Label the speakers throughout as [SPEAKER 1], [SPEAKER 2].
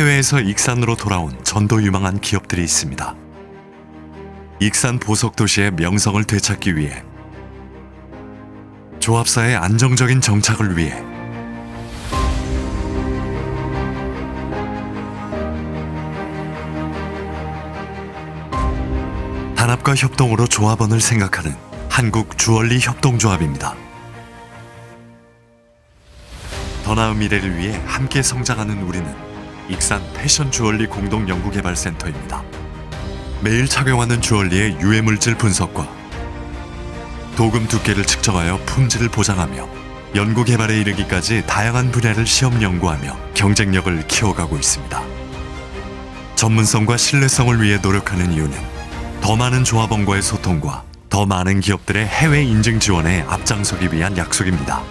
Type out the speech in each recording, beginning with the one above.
[SPEAKER 1] 해외에서 익산으로 돌아온 전도 유망한 기업들이 있습니다. 익산 보석 도시의 명성을 되찾기 위해 조합사의 안정적인 정착을 위해 단합과 협동으로 조합원을 생각하는 한국 주얼리 협동조합입니다. 더 나은 미래를 위해 함께 성장하는 우리는 익산 패션 주얼리 공동 연구개발센터입니다. 매일 착용하는 주얼리의 유해 물질 분석과 도금 두께를 측정하여 품질을 보장하며 연구 개발에 이르기까지 다양한 분야를 시험 연구하며 경쟁력을 키워가고 있습니다. 전문성과 신뢰성을 위해 노력하는 이유는 더 많은 조합원과의 소통과 더 많은 기업들의 해외 인증 지원에 앞장서기 위한 약속입니다.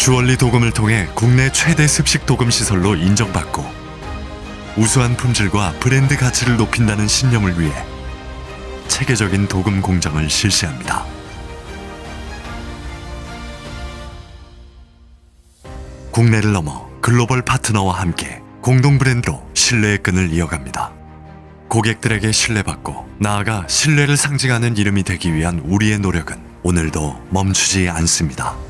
[SPEAKER 1] 주얼리 도금을 통해 국내 최대 습식 도금 시설로 인정받고 우수한 품질과 브랜드 가치를 높인다는 신념을 위해 체계적인 도금 공장을 실시합니다. 국내를 넘어 글로벌 파트너와 함께 공동 브랜드로 신뢰의 끈을 이어갑니다. 고객들에게 신뢰받고 나아가 신뢰를 상징하는 이름이 되기 위한 우리의 노력은 오늘도 멈추지 않습니다.